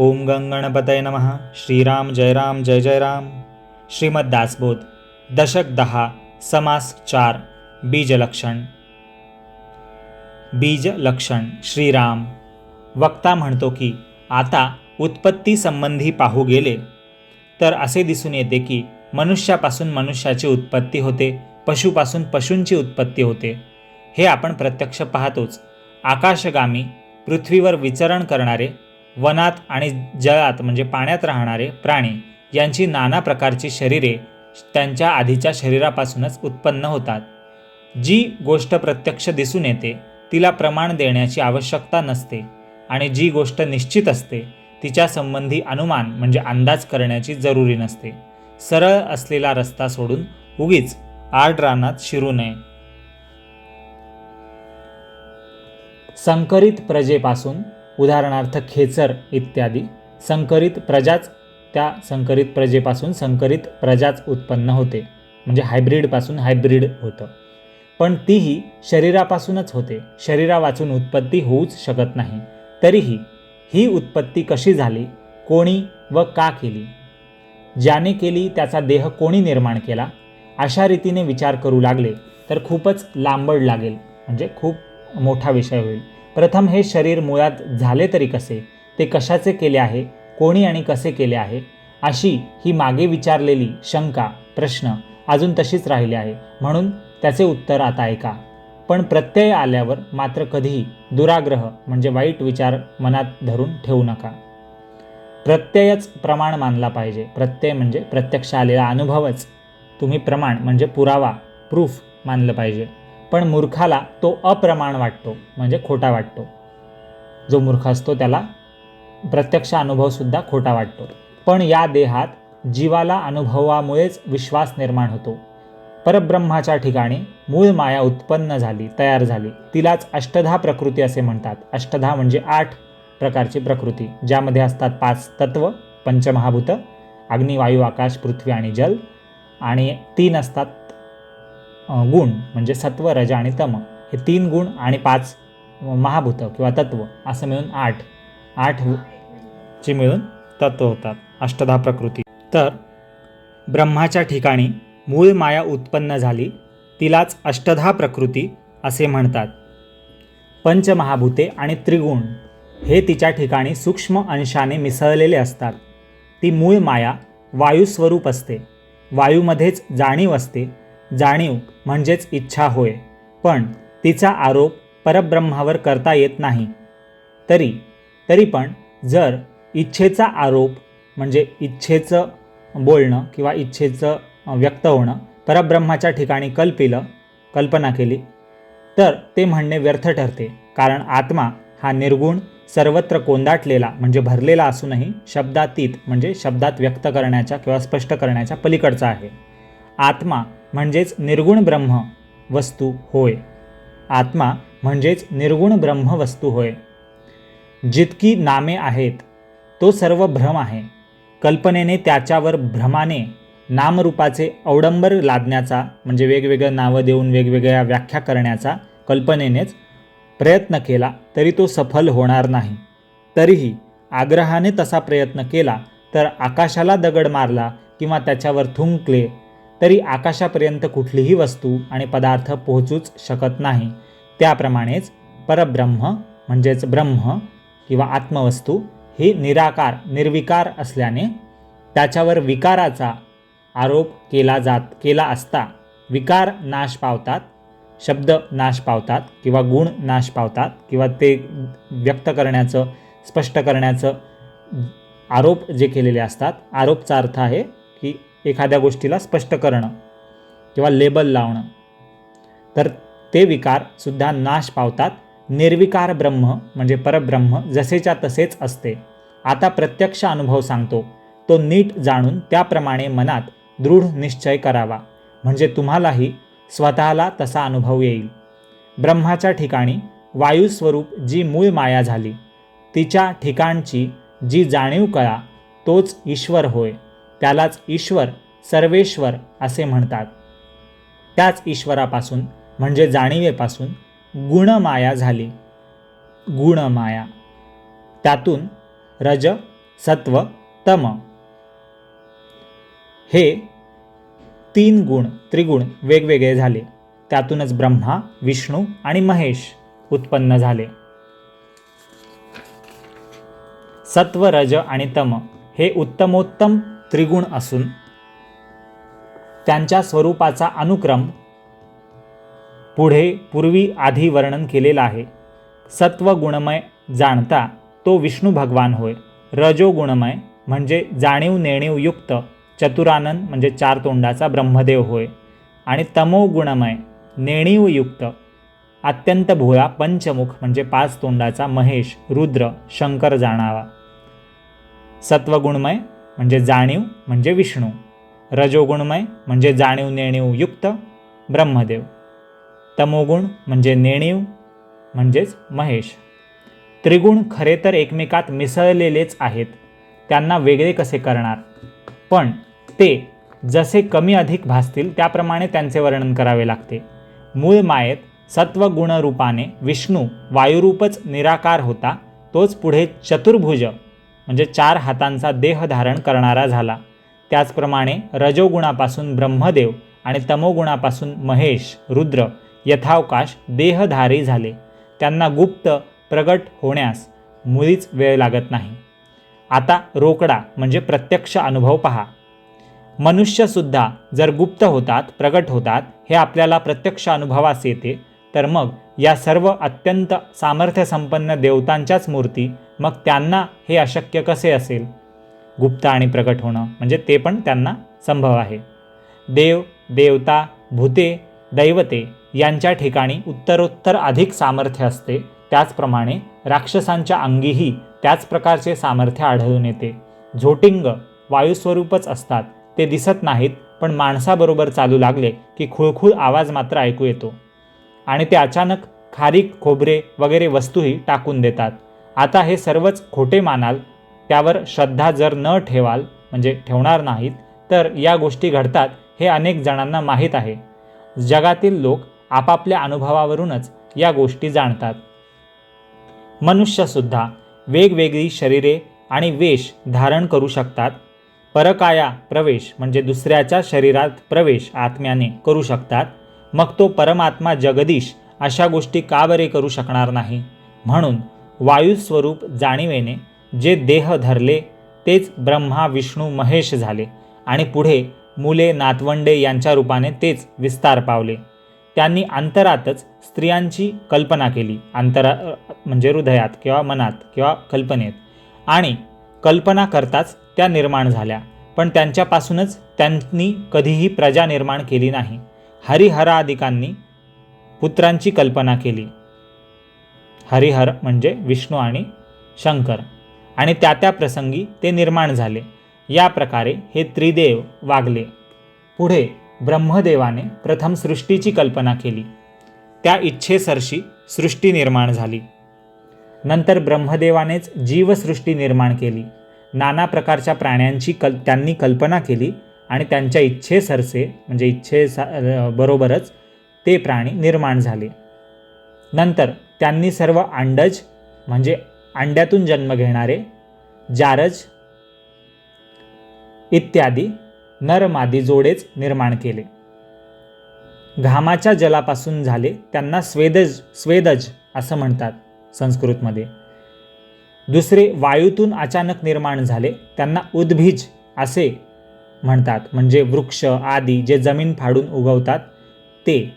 ओम गंगणपतय नमः। श्रीराम जय राम जय जय राम श्रीमद दासबोध दशक दहा समास चार बीजलक्षण। बीजलक्षण श्रीराम। वक्ता म्हणतो की आता उत्पत्ती संबंधी पाहू गेले तर असे दिसून येते की मनुष्यापासून मनुष्याची उत्पत्ती होते पशुपासून पशूंची उत्पत्ती होते. हे आपण प्रत्यक्ष पाहतोच. आकाशगामी पृथ्वीवर विचरण करणारे वनात आणि जळात म्हणजे पाण्यात राहणारे प्राणी यांची नाना प्रकारची शरीरे त्यांच्या आधीच्या शरीरापासूनच उत्पन्न होतात. जी गोष्ट प्रत्यक्ष दिसून येते तिला प्रमाण देण्याची आवश्यकता नसते आणि जी गोष्ट निश्चित असते तिच्या संबंधी अनुमान म्हणजे अंदाज करण्याची जरुरी नसते. सरळ असलेला रस्ता सोडून उगीच आड रानात शिरू नये. संकरित प्रजेपासून उदाहरणार्थ खेचर इत्यादी. संकरित प्रजाच त्या संकरित प्रजेपासून संकरित प्रजाच उत्पन्न होते. म्हणजे हायब्रिडपासून हायब्रिड होतं. पण तीही शरीरापासूनच होते. शरीरा वाचून उत्पत्ती होऊच शकत नाही. तरीही ही उत्पत्ती कशी झाली? कोणी व का केली? ज्याने केली त्याचा देह कोणी निर्माण केला? अशा रीतीने विचार करू लागले तर खूपच लांबड लागेल. म्हणजे खूप मोठा विषय होईल. प्रथम हे शरीर मुळात झाले तरी कसे? ते कशाचे केले आहे? कोणी आणि कसे केले आहे? अशी ही मागे विचारलेली शंका प्रश्न अजून तशीच राहिली आहे. म्हणून त्याचे उत्तर आता ऐका. पण प्रत्यय आल्यावर मात्र कधीही दुराग्रह म्हणजे वाईट विचार मनात धरून ठेवू नका. प्रत्ययच प्रमाण मानला पाहिजे. प्रत्यय म्हणजे प्रत्यक्ष आलेला अनुभवच. तुम्ही प्रमाण म्हणजे पुरावा प्रूफ मानलं पाहिजे. पण मूर्खाला तो अप्रमाण वाटतो म्हणजे खोटा वाटतो. जो मूर्ख असतो त्याला प्रत्यक्ष अनुभवसुद्धा खोटा वाटतो. पण या देहात जीवाला अनुभवामुळेच विश्वास निर्माण होतो. परब्रह्माच्या ठिकाणी मूळ माया उत्पन्न झाली तयार झाली. तिलाच अष्टधा प्रकृती असे म्हणतात. अष्टधा म्हणजे आठ प्रकारची प्रकृती ज्यामध्ये असतात पाच तत्व पंचमहाभूत अग्नी वायू आकाश पृथ्वी आणि जल आणि तीन असतात गुण म्हणजे सत्व रज आणि तम हे तीन गुण आणि पाच महाभूत किंवा तत्व असं मिळून आठ आठ ची मिळून तत्व होतात. अष्टधा प्रकृती. तर ब्रह्माच्या ठिकाणी मूळ माया उत्पन्न झाली तिलाच अष्टधा प्रकृती असे म्हणतात. पंचमहाभूते आणि त्रिगुण हे तिच्या ठिकाणी सूक्ष्म अंशाने मिसळलेले असतात. ती मूळ माया वायुस्वरूप असते. वायूमध्येच जाणीव असते. जाणीव म्हणजेच इच्छा होय. पण तिचा आरोप परब्रह्मावर करता येत नाही. तरी तरी पण जर इच्छेचा आरोप म्हणजे इच्छेचं बोलणं किंवा इच्छेचं व्यक्त होणं परब्रह्माच्या ठिकाणी कल्पिलं कल्पना केली तर ते म्हणणे व्यर्थ ठरते. कारण आत्मा हा निर्गुण सर्वत्र कोंदाटलेला म्हणजे भरलेला असूनही शब्दातीत म्हणजे शब्दात व्यक्त करण्याच्या किंवा स्पष्ट करण्याच्या पलीकडचा आहे. आत्मा म्हणजेच निर्गुण ब्रह्म वस्तू होय. आत्मा म्हणजेच निर्गुण ब्रह्म वस्तू होय. जितकी नामे आहेत तो सर्व भ्रम आहे. कल्पनेने त्याच्यावर भ्रमाने नामरूपाचे अवडंबर लादण्याचा म्हणजे वेगवेगळं नावं देऊन वेगवेगळ्या व्याख्या करण्याचा कल्पनेनेच प्रयत्न केला तरी तो सफल होणार नाही. तरीही आग्रहाने तसा प्रयत्न केला तर आकाशाला दगड मारला किंवा त्याच्यावर थुंकले तरी आकाशापर्यंत कुठलीही वस्तू आणि पदार्थ पोहोचूच शकत नाही. त्याप्रमाणेच परब्रह्म म्हणजेच ब्रह्म किंवा आत्मवस्तू ही निराकार निर्विकार असल्याने त्याच्यावर विकाराचा आरोप केला जात केला असता विकार नाश पावतात शब्द नाश पावतात किंवा गुण नाश पावतात किंवा ते व्यक्त करण्याचं स्पष्ट करण्याचं आरोप जे केलेले असतात आरोपचा अर्थ आहे की एखाद्या गोष्टीला स्पष्ट करणं किंवा लेबल लावणं. तर ते विकारसुद्धा नाश पावतात. निर्विकार ब्रह्म म्हणजे परब्रह्म जसेच्या तसेच असते. आता प्रत्यक्ष अनुभव सांगतो. तो नीट जाणून त्याप्रमाणे मनात दृढ निश्चय करावा. म्हणजे तुम्हालाही स्वतःला तसा अनुभव येईल. ब्रह्माच्या ठिकाणी वायुस्वरूप जी मूळ माया झाली तिच्या ठिकाणची जी जाणीव कळा तोच ईश्वर होय. त्यालाच ईश्वर सर्वेश्वर असे म्हणतात. त्याच ईश्वरापासून म्हणजे जाणीवेपासून गुणमाया झाली. गुणमाया. त्यातून रज सत्व तम. हे तीन गुण त्रिगुण वेगवेगळे झाले. त्यातूनच ब्रह्मा विष्णू आणि महेश उत्पन्न झाले. सत्व रज आणि तम हे उत्तमोत्तम त्रिगुण असून त्यांच्या स्वरूपाचा अनुक्रम पुढे पूर्वी आधी वर्णन केलेला आहे. सत्व गुणमय जाणता तो विष्णू भगवान होय. रजो गुणमय म्हणजे जाणीव नेणीवयुक्त चतुरानंद म्हणजे चार तोंडाचा ब्रह्मदेव होय. आणि तमो गुणमय नेणीवयुक्त अत्यंत भोळा पंचमुख म्हणजे पाच तोंडाचा महेश रुद्र शंकर जाणावा. सत्वगुणमय म्हणजे जाणीव म्हणजे विष्णू. रजोगुणमय म्हणजे जाणीव नेणीव युक्त ब्रह्मदेव. तमोगुण म्हणजे नेणीव म्हणजेच महेश. त्रिगुण खरे तर एकमेकात मिसळलेलेच आहेत. त्यांना वेगळे कसे करणार? पण ते जसे कमी अधिक भासतील त्याप्रमाणे त्यांचे वर्णन करावे लागते. मूळ मायेत सत्वगुणरूपाने विष्णू वायुरूपच निराकार होता तोच पुढे चतुर्भुज म्हणजे चार हातांचा देह धारण करणारा झाला. त्याचप्रमाणे रजोगुणापासून ब्रह्मदेव आणि तमोगुणापासून महेश रुद्र यथावकाश देहधारी झाले. त्यांना गुप्त प्रगट होण्यास मुळीच वेळ लागत नाही. आता रोकडा म्हणजे प्रत्यक्ष अनुभव पहा. मनुष्यसुद्धा जर गुप्त होतात प्रगट होतात हे आपल्याला प्रत्यक्ष अनुभवास येते तर मग या सर्व अत्यंत सामर्थ्यसंपन्न देवतांच्याच मूर्ती मग त्यांना हे अशक्य कसे असेल? गुप्त आणि प्रकट होणं म्हणजे ते पण त्यांना संभव आहे. देव देवता भूते दैवते यांच्या ठिकाणी उत्तरोत्तर अधिक सामर्थ्य असते. त्याचप्रमाणे राक्षसांच्या अंगीही त्याच प्रकारचे सामर्थ्य आढळून येते. झोटिंग वायुस्वरूपच असतात. ते दिसत नाहीत पण माणसाबरोबर चालू लागले की खुळखुळ आवाज मात्र ऐकू येतो. आणि ते अचानक खारीक खोबरे वगैरे वस्तूही टाकून देतात. आता हे सर्वच खोटे मानाल त्यावर श्रद्धा जर न ठेवाल म्हणजे ठेवणार नाहीत तर या गोष्टी घडतात हे अनेक जणांना माहीत आहे. जगातील लोक आपापल्या अनुभवावरूनच या गोष्टी जाणतात. मनुष्यसुद्धा वेगवेगळी शरीरे आणि वेश धारण करू शकतात. परकाया प्रवेश म्हणजे दुसऱ्याच्या शरीरात प्रवेश आत्म्याने करू शकतात. मग तो परमात्मा जगदीश अशा गोष्टी का बरे करू शकणार नाही? म्हणून वायुस्वरूप जाणीवेने जे देह धरले तेच ब्रह्मा विष्णू महेश झाले आणि पुढे मुले नातवंडे यांच्या रूपाने तेच विस्तार पावले. त्यांनी अंतरातच स्त्रियांची कल्पना केली अंतरा म्हणजे हृदयात किंवा मनात किंवा कल्पनेत. आणि कल्पना करताच त्या निर्माण झाल्या पण त्यांच्यापासूनच त्यांनी कधीही प्रजा निर्माण केली नाही. हरिहरादिकांनी पुत्रांची कल्पना केली. हरिहर म्हणजे विष्णू आणि शंकर. आणि त्या त्या प्रसंगी ते निर्माण झाले. या प्रकारे हे त्रिदेव वागले. पुढे ब्रह्मदेवाने प्रथम सृष्टीची कल्पना केली. त्या इच्छेसरशी सृष्टी निर्माण झाली. नंतर ब्रह्मदेवानेच जीवसृष्टी निर्माण केली. नाना प्रकारच्या प्राण्यांची कल त्यांनी कल्पना केली. आणि त्यांच्या इच्छेसरसे म्हणजे इच्छेसा बरोबरच ते प्राणी निर्माण झाले. नंतर त्यांनी सर्व अंडज म्हणजे अंड्यातून जन्म घेणारे जारज इत्यादी नरमादी जोडेच निर्माण केले. घामाच्या जलापासून झाले त्यांना स्वेदज स्वेदज असं म्हणतात संस्कृतमध्ये. दुसरे वायूतून अचानक निर्माण झाले त्यांना उद्भिज असे म्हणतात. म्हणजे वृक्ष आदी जे जमीन फाडून उगवतात ते.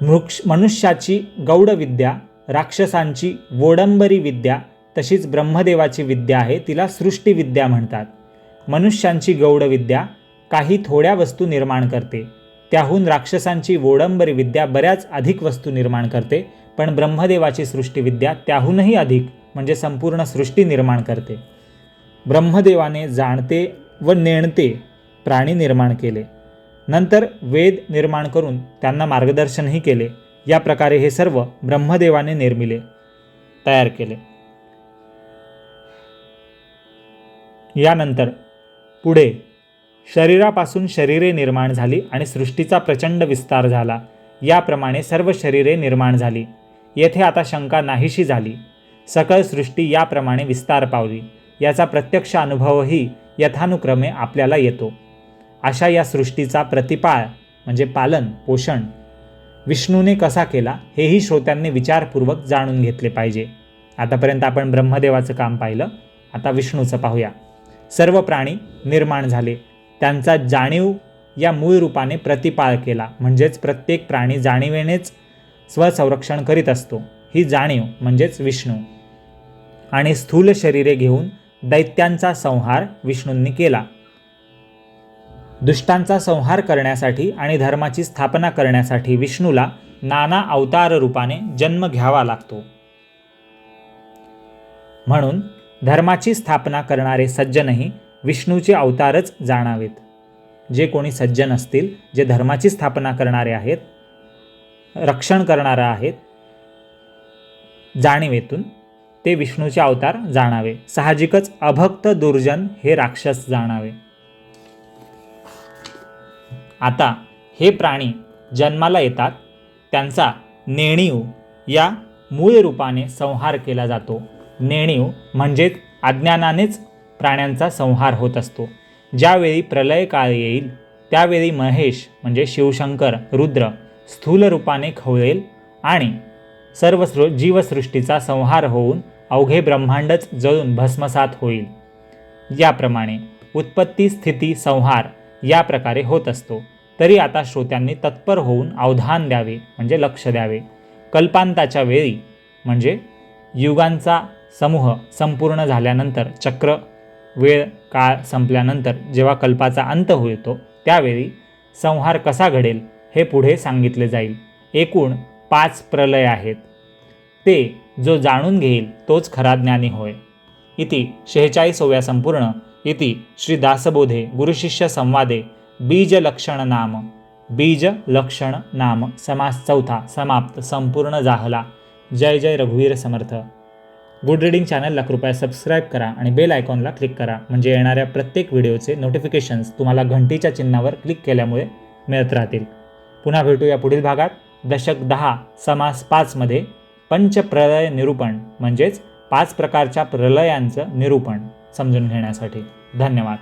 वृक्ष मनुष्याची गौडविद्या राक्षसांची वोडंबरी विद्या तशीच ब्रह्मदेवाची विद्या आहे तिला सृष्टीविद्या म्हणतात. मनुष्यांची गौडविद्या काही थोड्या वस्तू निर्माण करते. त्याहून राक्षसांची वोडंबरी विद्या बऱ्याच अधिक वस्तू निर्माण करते पण ब्रह्मदेवाची सृष्टीविद्या त्याहूनही अधिक म्हणजे संपूर्ण सृष्टी निर्माण करते. ब्रह्मदेवाने जाणते व नेणते प्राणी निर्माण केले. नंतर वेद निर्माण करून त्यांना मार्गदर्शनही केले. या प्रकारे हे सर्व ब्रह्मदेवाने निर्मिले तयार केले. यानंतर पुढे शरीरापासून शरीरे निर्माण झाली आणि सृष्टीचा प्रचंड विस्तार झाला. याप्रमाणे सर्व शरीरे निर्माण झाली. येथे आता शंका नाहीशी झाली. सकळ सृष्टी याप्रमाणे विस्तार पावली. याचा प्रत्यक्ष अनुभवही यथानुक्रमे आपल्याला येतो. अशा या सृष्टीचा प्रतिपाळ म्हणजे पालन पोषण विष्णूने कसा केला हेही श्रोत्यांनी विचारपूर्वक जाणून घेतले पाहिजे. आतापर्यंत आपण ब्रह्मदेवाचं काम पाहिलं आता विष्णूचं पाहूया. सर्व प्राणी निर्माण झाले. त्यांचा जाणीव या मूळ रूपाने प्रतिपाळ केला म्हणजेच प्रत्येक प्राणी जाणीवेनेच स्वसंरक्षण करीत असतो. ही जाणीव म्हणजेच विष्णू. आणि स्थूल शरीरे घेऊन दैत्यांचा संहार विष्णूंनी केला. दुष्टांचा संहार करण्यासाठी आणि धर्माची स्थापना करण्यासाठी विष्णूला नाना अवतार रूपाने जन्म घ्यावा लागतो. म्हणून धर्माची स्थापना करणारे सज्जनही विष्णूचे अवतारच जाणावेत. जे कोणी सज्जन असतील जे धर्माची स्थापना करणारे आहेत रक्षण करणारा आहेत जाणीवेतून ते विष्णूचे अवतार जाणावे. साहजिकच अभक्त दुर्जन हे राक्षस जाणावे. आता हे प्राणी जन्माला येतात. त्यांचा नेणीव या मूळ रूपाने संहार केला जातो. नेणीव म्हणजेच अज्ञानानेच प्राण्यांचा संहार होत असतो. ज्यावेळी प्रलय काळ येईल त्यावेळी महेश म्हणजे शिवशंकर रुद्र स्थूल रूपाने खवळेल आणि सर्व सृ जीवसृष्टीचा संहार होऊन अवघे ब्रह्मांडच जळून भस्मसात होईल. याप्रमाणे उत्पत्ती स्थिती संहार या प्रकारे होत असतो. तरी आता श्रोत्यांनी तत्पर होऊन अवधान द्यावे म्हणजे लक्ष द्यावे. कल्पांताच्या वेळी म्हणजे युगांचा समूह संपूर्ण झाल्यानंतर चक्र वेळ काळ संपल्यानंतर जेव्हा कल्पाचा अंत होतो त्यावेळी संहार कसा घडेल हे पुढे सांगितले जाईल. एकूण पाच प्रलय आहेत. ते जो जाणून घेईल तोच खरा ज्ञानी होय. इति शेहेचाळीसव्या संपूर्ण इति श्री दासबोधे गुरुशिष्य संवादे बीजलक्षण नाम. बीज लक्षण नाम समास चौथा समाप्त संपूर्ण जाहला. जय जय रघुवीर समर्थ. गुड रीडिंग चॅनलला कृपया सबस्क्राईब करा आणि बेल आयकॉनला क्लिक करा म्हणजे येणाऱ्या प्रत्येक व्हिडिओचे नोटिफिकेशन्स तुम्हाला घंटीच्या चिन्हावर क्लिक केल्यामुळे मिळत राहतील. पुन्हा भेटूया पुढील भागात. दशक दहा समास पाचमध्ये पंचप्रलय निरूपण म्हणजेच पाच प्रकारच्या प्रलयांचं निरूपण समजून घेण्यासाठी. धन्यवाद.